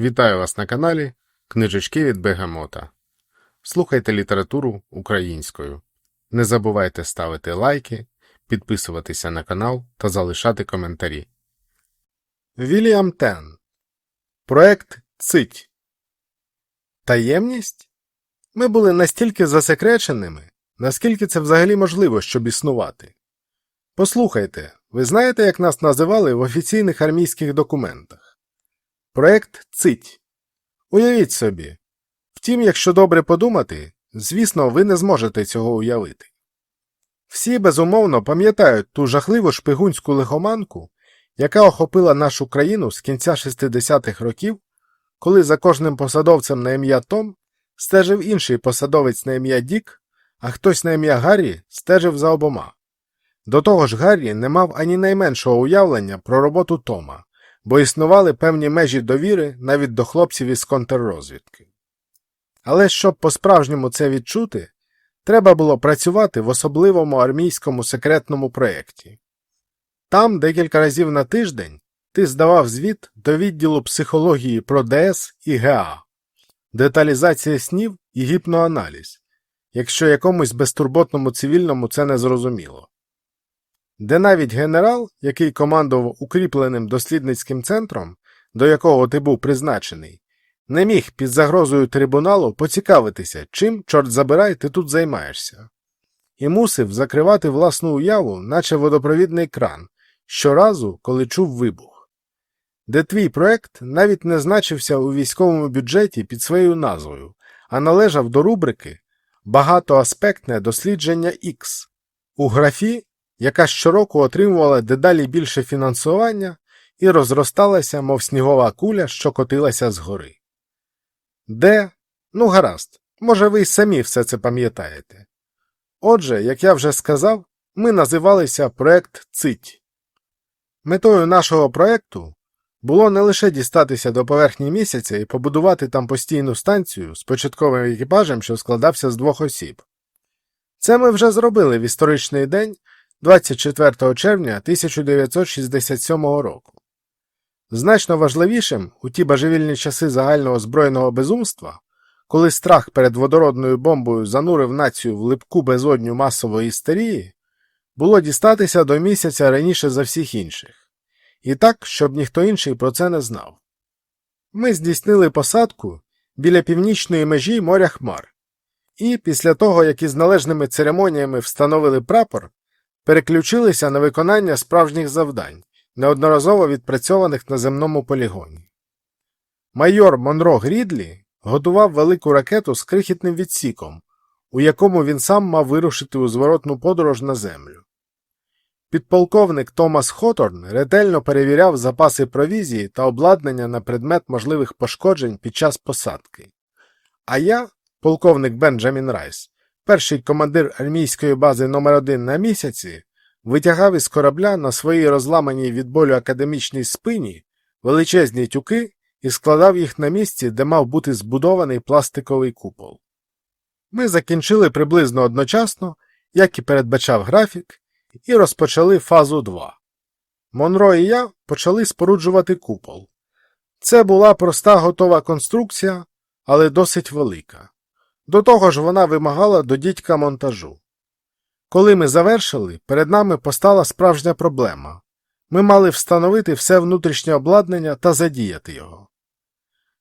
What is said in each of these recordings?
Вітаю вас на каналі Книжечки від Бегамота. Слухайте літературу українською. Не забувайте ставити лайки, підписуватися на канал та залишати коментарі. Вільям Тен. Проект Цить. Таємність? Ми були настільки засекреченими, наскільки це взагалі можливо, щоб існувати. Послухайте, ви знаєте, як нас називали в офіційних армійських документах? Проект Цить. Уявіть собі. Втім, якщо добре подумати, звісно, ви не зможете цього уявити. Всі безумовно пам'ятають ту жахливу шпигунську лихоманку, яка охопила нашу країну з кінця 60-х років, коли за кожним посадовцем на ім'я Том стежив інший посадовець на ім'я Дік, а хтось на ім'я Гаррі стежив за обома. До того ж, Гаррі не мав ані найменшого уявлення про роботу Тома, бо існували певні межі довіри навіть до хлопців із контррозвідки. Але щоб по-справжньому це відчути, треба було працювати в особливому армійському секретному проєкті. Там декілька разів на тиждень ти здавав звіт до відділу психології про ДС і ГА, деталізація снів і гіпноаналіз, якщо якомусь безтурботному цивільному це не зрозуміло. Де навіть генерал, який командував укріпленим дослідницьким центром, до якого ти був призначений, не міг під загрозою трибуналу поцікавитися, чим, чорт забирай, ти тут займаєшся, і мусив закривати власну уяву, наче водопровідний кран, щоразу, коли чув вибух. Де твій проект навіть не значився у військовому бюджеті під своєю назвою, а належав до рубрики Багатоаспектне дослідження X у графі, яка щороку отримувала дедалі більше фінансування і розросталася, мов снігова куля, що котилася згори. Де? Ну, гаразд, може, ви й самі все це пам'ятаєте. Отже, як я вже сказав, ми називалися проект Цить. Метою нашого проекту було не лише дістатися до поверхні місяця і побудувати там постійну станцію з початковим екіпажем, що складався з двох осіб. Це ми вже зробили в історичний день 24 червня 1967 року. Значно важливішим у ті божевільні часи загального збройного безумства, коли страх перед водородною бомбою занурив націю в липку безодню масової істерії, було дістатися до місяця раніше за всіх інших, і так, щоб ніхто інший про це не знав. Ми здійснили посадку біля північної межі моря Хмар, і після того, як із належними церемоніями встановили прапор, переключилися на виконання справжніх завдань, неодноразово відпрацьованих на земному полігоні. Майор Монро Грідлі готував велику ракету з крихітним відсіком, у якому він сам мав вирушити у зворотну подорож на землю. Підполковник Томас Хоторн ретельно перевіряв запаси провізії та обладнання на предмет можливих пошкоджень під час посадки. А я, полковник Бенджамін Райс, перший командир армійської бази номер 1 на місяці, витягав із корабля на своїй розламаній від болю академічній спині величезні тюки і складав їх на місці, де мав бути збудований пластиковий купол. Ми закінчили приблизно одночасно, як і передбачав графік, і розпочали фазу 2. Монро і я почали споруджувати купол. Це була проста готова конструкція, але досить велика. До того ж вона вимагала до дідька монтажу. Коли ми завершили, перед нами постала справжня проблема. Ми мали встановити все внутрішнє обладнання та задіяти його.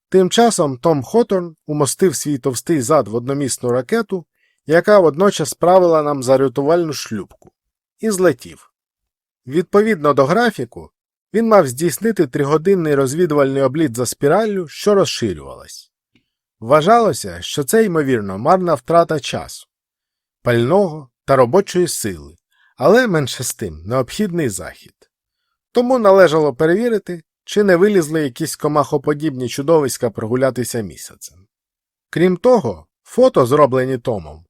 Тим часом Том Хоторн умостив свій товстий зад в одномісну ракету, яка водночас правила нам за рятувальну шлюпку, і злетів. Відповідно до графіку, він мав здійснити тригодинний розвідувальний обліт за спіраллю, що розширювалась. Вважалося, що це, ймовірно, марна втрата часу, пального та робочої сили, але менше з тим необхідний захід. Тому належало перевірити, чи не вилізли якісь комахоподібні чудовиська прогулятися місяцем. Крім того, фото, зроблені Томом,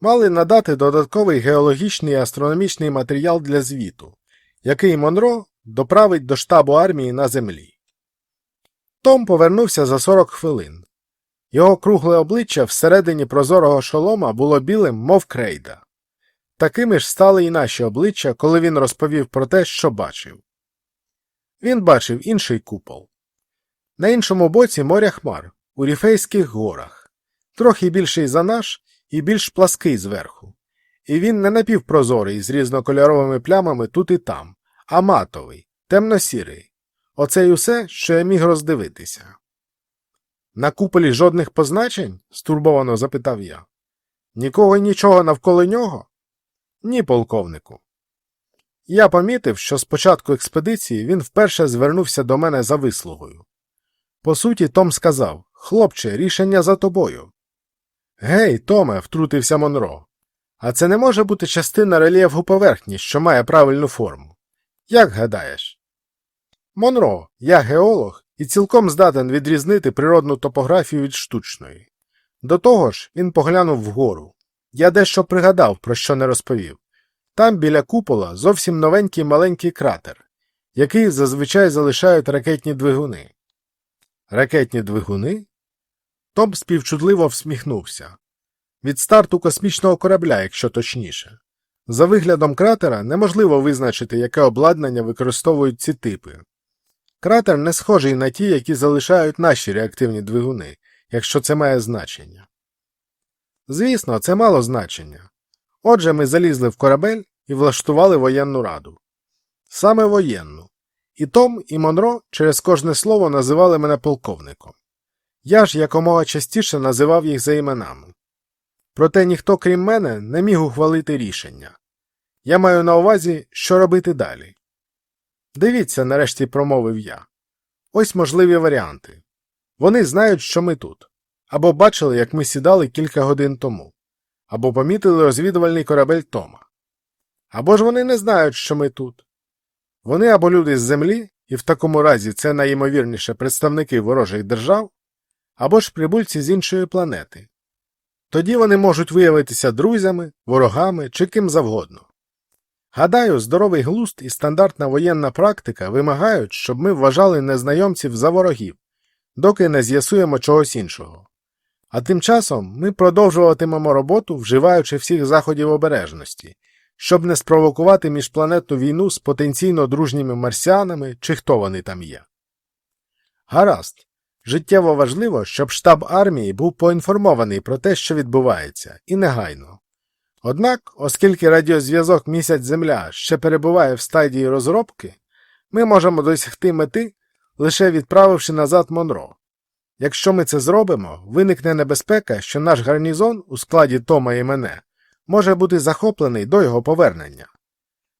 мали надати додатковий геологічний і астрономічний матеріал для звіту, який Монро доправить до штабу армії на землі. Том повернувся за 40 хвилин. Його кругле обличчя всередині прозорого шолома було білим, мов крейда. Такими ж стали і наші обличчя, коли він розповів про те, що бачив. Він бачив інший купол. На іншому боці моря хмар, у Ріфейських горах, трохи більший за наш і більш плаский зверху. І він не напівпрозорий з різнокольоровими плямами тут і там, а матовий, темно-сірий. Оце й усе, що я міг роздивитися. На куполі жодних позначень? стурбовано запитав я. Нікого й нічого навколо нього? Ні, полковнику. Я помітив, що з початку експедиції він вперше звернувся до мене за вислугою. По суті, Том сказав Хлопче, рішення за тобою. Гей, Томе, втрутився Монро. А це не може бути частина рельєфу поверхні, що має правильну форму. Як гадаєш? Монро, я геолог і цілком здатен відрізнити природну топографію від штучної. До того ж, він поглянув вгору. Я дещо пригадав, про що не розповів. Там біля купола зовсім новенький маленький кратер, який зазвичай залишають ракетні двигуни. Ракетні двигуни? Том співчутливо всміхнувся. Від старту космічного корабля, якщо точніше. За виглядом кратера неможливо визначити, яке обладнання використовують ці типи. Кратер не схожий на ті, які залишають наші реактивні двигуни, якщо це має значення. Звісно, це мало значення. Отже, ми залізли в корабель і влаштували воєнну раду. Саме воєнну. І Том, і Монро через кожне слово називали мене полковником. Я ж якомога частіше називав їх за іменами. Проте ніхто, крім мене, не міг ухвалити рішення. Я маю на увазі, що робити далі. Дивіться, нарешті промовив я. Ось можливі варіанти. Вони знають, що ми тут, або бачили, як ми сідали кілька годин тому, або помітили розвідувальний корабель Тома. Або ж вони не знають, що ми тут. Вони або люди з землі, і в такому разі це найімовірніше представники ворожих держав, або ж прибульці з іншої планети. Тоді вони можуть виявитися друзями, ворогами чи ким завгодно. Гадаю, здоровий глузд і стандартна воєнна практика вимагають, щоб ми вважали незнайомців за ворогів, доки не з'ясуємо чогось іншого. А тим часом ми продовжуватимемо роботу, вживаючи всіх заходів обережності, щоб не спровокувати міжпланетну війну з потенційно дружніми марсіанами чи хто вони там є. Гаразд. Життєво важливо, щоб штаб армії був поінформований про те, що відбувається, і негайно. Однак, оскільки радіозв'язок місяць Земля ще перебуває в стадії розробки, ми можемо досягти мети, лише відправивши назад Монро. Якщо ми це зробимо, виникне небезпека, що наш гарнізон у складі Тома і мене може бути захоплений до його повернення.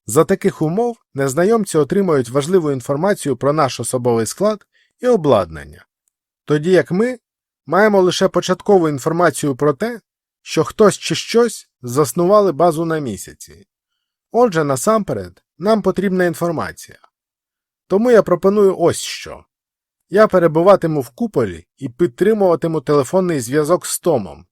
За таких умов незнайомці отримують важливу інформацію про наш особовий склад і обладнання, тоді як ми маємо лише початкову інформацію про те, що хтось чи щось заснували базу на місяці. Отже, насамперед, нам потрібна інформація. Тому я пропоную ось що. Я перебуватиму в куполі і підтримуватиму телефонний зв'язок з Томом,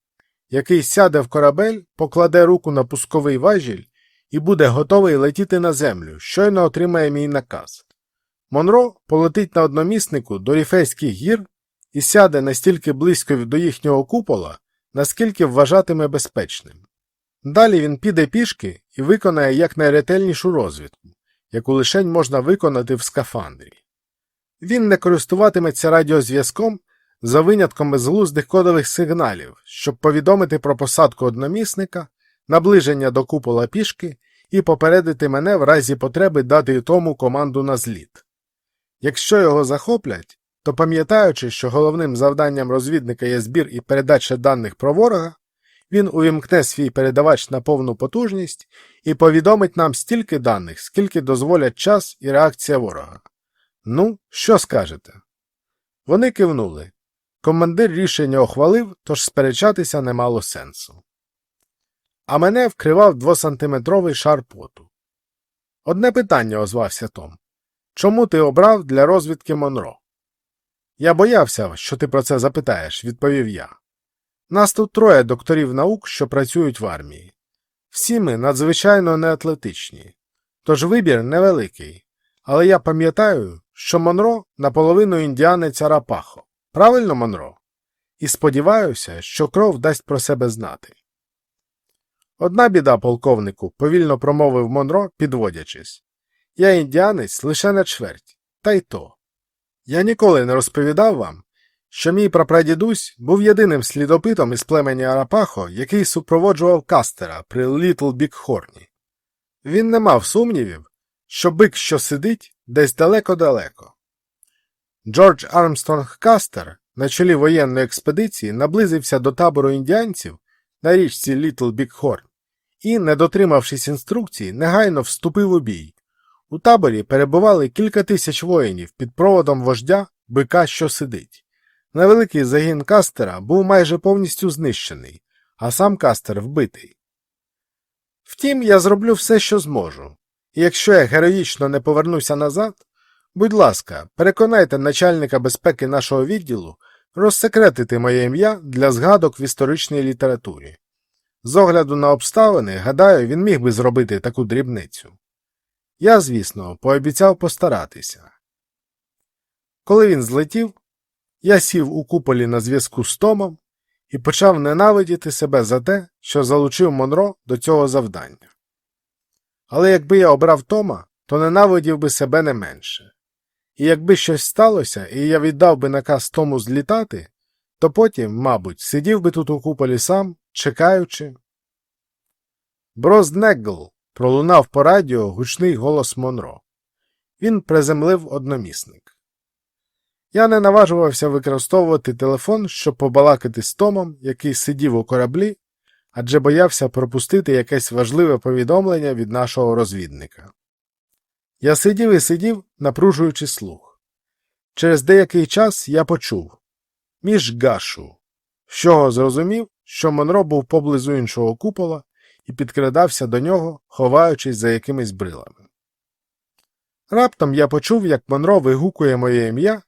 який сяде в корабель, покладе руку на пусковий важіль і буде готовий летіти на землю, щойно отримає мій наказ. Монро полетить на одноміснику до Ріфейських гір і сяде настільки близько до їхнього купола, наскільки вважатиме безпечним. Далі він піде пішки і виконає якнайретельнішу розвідку, яку лишень можна виконати в скафандрі. Він не користуватиметься радіозв'язком за винятком безглуздих кодових сигналів, щоб повідомити про посадку одномісника, наближення до купола пішки і попередити мене в разі потреби дати тому команду на зліт. Якщо його захоплять, то пам'ятаючи, що головним завданням розвідника є збір і передача даних про ворога, він увімкне свій передавач на повну потужність і повідомить нам стільки даних, скільки дозволять час і реакція ворога. Ну, що скажете? Вони кивнули. Командир рішення ухвалив, тож сперечатися не мало сенсу. А мене вкривав двосантиметровий шар поту. Одне питання озвався Том. Чому ти обрав для розвідки Монро? Я боявся, що ти про це запитаєш, відповів я. Нас тут троє докторів наук, що працюють в армії. Всі ми надзвичайно неатлетичні, тож вибір невеликий. Але я пам'ятаю, що Монро наполовину індіанець Арапахо. Правильно, Монро? І сподіваюся, що кров дасть про себе знати. Одна біда, полковнику, повільно промовив Монро, підводячись. Я індіанець лише на чверть, та й то. Я ніколи не розповідав вам, що мій прапрадідусь був єдиним слідопитом із племені Арапахо, який супроводжував Кастера при Літл Бікхорні. Він не мав сумнівів, що бик, що сидить, десь далеко-далеко. Джордж Армстронг Кастер на чолі воєнної експедиції наблизився до табору індіанців на річці Літл Бікхорн і, не дотримавшись інструкцій, негайно вступив у бій. У таборі перебували кілька тисяч воїнів під проводом вождя бика, що сидить. Невеликий загін Кастера був майже повністю знищений, а сам Кастер вбитий. Втім, я зроблю все, що зможу, і якщо я героїчно не повернуся назад, будь ласка, переконайте начальника безпеки нашого відділу розсекретити моє ім'я для згадок в історичній літературі. З огляду на обставини, гадаю, він міг би зробити таку дрібницю. Я, звісно, пообіцяв постаратися. Коли він злетів, я сів у куполі на зв'язку з Томом і почав ненавидіти себе за те, що залучив Монро до цього завдання. Але якби я обрав Тома, то ненавидів би себе не менше. І якби щось сталося, і я віддав би наказ Тому злітати, то потім, мабуть, сидів би тут у куполі сам, чекаючи. Брознегл пролунав по радіо гучний голос Монро. Він приземлив одномісник. Я не наважувався використовувати телефон, щоб побалакати з Томом, який сидів у кораблі, адже боявся пропустити якесь важливе повідомлення від нашого розвідника. Я сидів і сидів, напружуючи слух. Через деякий час я почув між гашу, з чого зрозумів, що Монро був поблизу іншого купола і підкрадався до нього, ховаючись за якимись брилами. Раптом я почув, як Монро вигукує моє ім'я,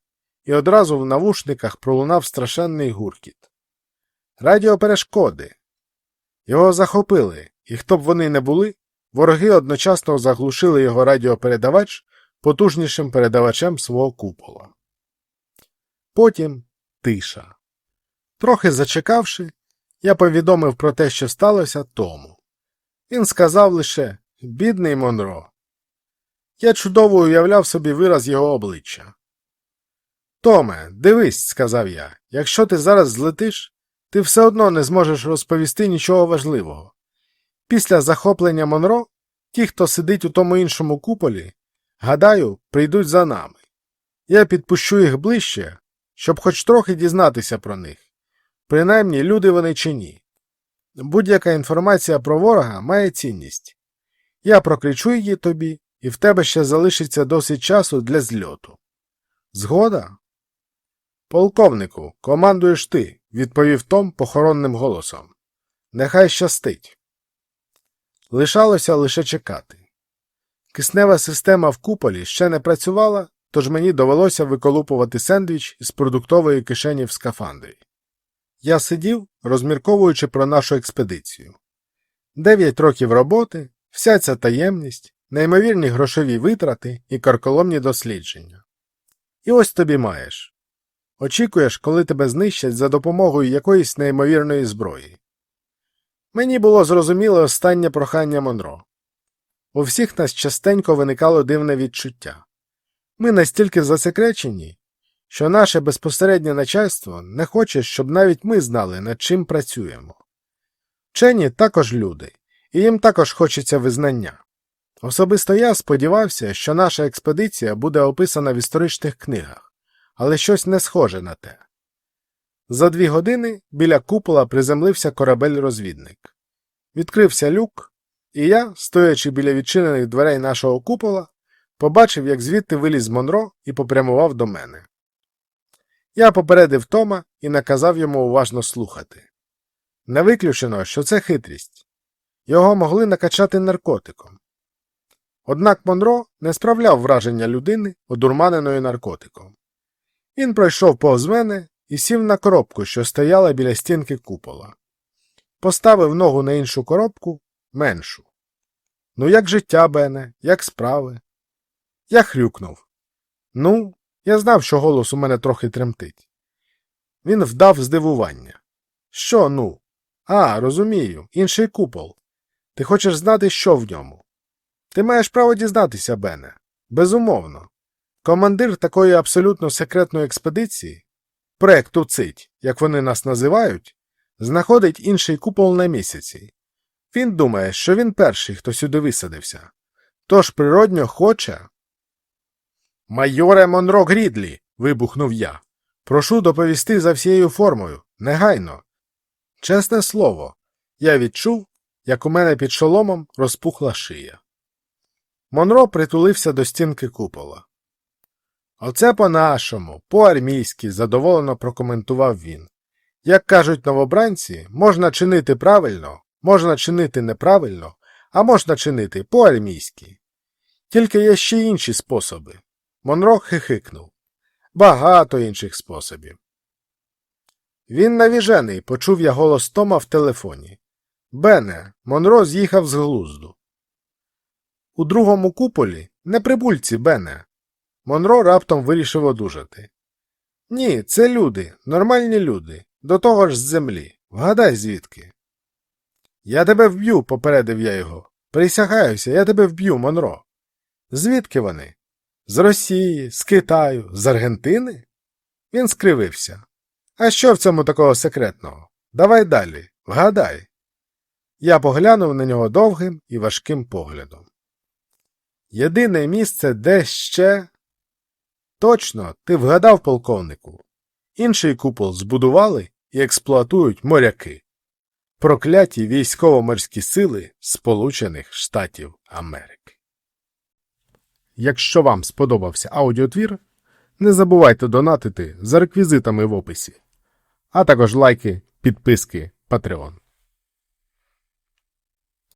і одразу в навушниках пролунав страшенний гуркіт. Радіоперешкоди. Його захопили, і хто б вони не були, вороги одночасно заглушили його радіопередавач потужнішим передавачем свого купола. Потім тиша. Трохи зачекавши, я повідомив про те, що сталося Тому. Він сказав лише бідний Монро. Я чудово уявляв собі вираз його обличчя. Томе, дивись, сказав я, якщо ти зараз злетиш, ти все одно не зможеш розповісти нічого важливого. Після захоплення Монро, ті, хто сидить у тому іншому куполі, гадаю, прийдуть за нами. Я підпущу їх ближче, щоб хоч трохи дізнатися про них. Принаймні, люди вони чи ні. Будь-яка інформація про ворога має цінність. Я прокричу її тобі, і в тебе ще залишиться досить часу для зльоту. Згода? Полковнику, командуєш ти, відповів Том похоронним голосом. Нехай щастить. Лишалося лише чекати. Киснева система в куполі ще не працювала, тож мені довелося виколупувати сендвіч із продуктової кишені в скафандрі. Я сидів, розмірковуючи про нашу експедицію. Дев'ять років роботи, вся ця таємність, неймовірні грошові витрати і карколомні дослідження. І ось тобі маєш. Очікуєш, коли тебе знищать за допомогою якоїсь неймовірної зброї. Мені було зрозуміле останнє прохання Монро. У всіх нас частенько виникало дивне відчуття. Ми настільки засекречені, що наше безпосереднє начальство не хоче, щоб навіть ми знали, над чим працюємо. Вчені також люди, і їм також хочеться визнання. Особисто я сподівався, що наша експедиція буде описана в історичних книгах, але щось не схоже на те. За дві години біля купола приземлився корабель-розвідник. Відкрився люк, і я, стоячи біля відчинених дверей нашого купола, побачив, як звідти виліз Монро і попрямував до мене. Я попередив Тома і наказав йому уважно слухати. Не виключено, що це хитрість. Його могли накачати наркотиком. Однак Монро не справляв враження людини, одурманеної наркотиком. Він пройшов повз мене і сів на коробку, що стояла біля стінки купола. Поставив ногу на іншу коробку меншу. Ну, як життя, Бене, як справи? Я хрюкнув. Ну, я знав, що голос у мене трохи тремтить. Він вдав здивування. Що, ну? А, розумію, інший купол. Ти хочеш знати, що в ньому? Ти маєш право дізнатися, Бене. Безумовно. Командир такої абсолютно секретної експедиції, проекту ЦИТь, як вони нас називають, знаходить інший купол на місяці. Він думає, що він перший, хто сюди висадився. Тож природньо хоче. Майоре Монро Грідлі. вибухнув я. Прошу доповісти за всією формою, негайно. Чесне слово, я відчув, як у мене під шоломом розпухла шия. Монро притулився до стінки купола. Оце по-нашому, по-армійськи, задоволено прокоментував він. Як кажуть новобранці, можна чинити правильно, можна чинити неправильно, а можна чинити по-армійськи. Тільки є ще інші способи. Монро хихикнув. Багато інших способів. Він навіжений, почув я голос Тома в телефоні. Бене, Монро з'їхав з глузду. У другому куполі не прибульці, Бене. Монро раптом вирішив одужати. Ні, це люди, нормальні люди, до того ж з землі. Вгадай звідки. Я тебе вб'ю, попередив я його. Присягаюся, я тебе вб'ю, Монро. Звідки вони? З Росії, з Китаю, з Аргентини? Він скривився. А що в цьому такого секретного? Давай далі, вгадай. Я поглянув на нього довгим і важким поглядом. Єдине місце, де ще. Точно, ти вгадав, полковнику. Інший купол збудували і експлуатують моряки. Прокляті військово-морські сили Сполучених Штатів Америки. Якщо вам сподобався аудіотвір, не забувайте донатити за реквізитами в описі, а також лайки, підписки, Patreon.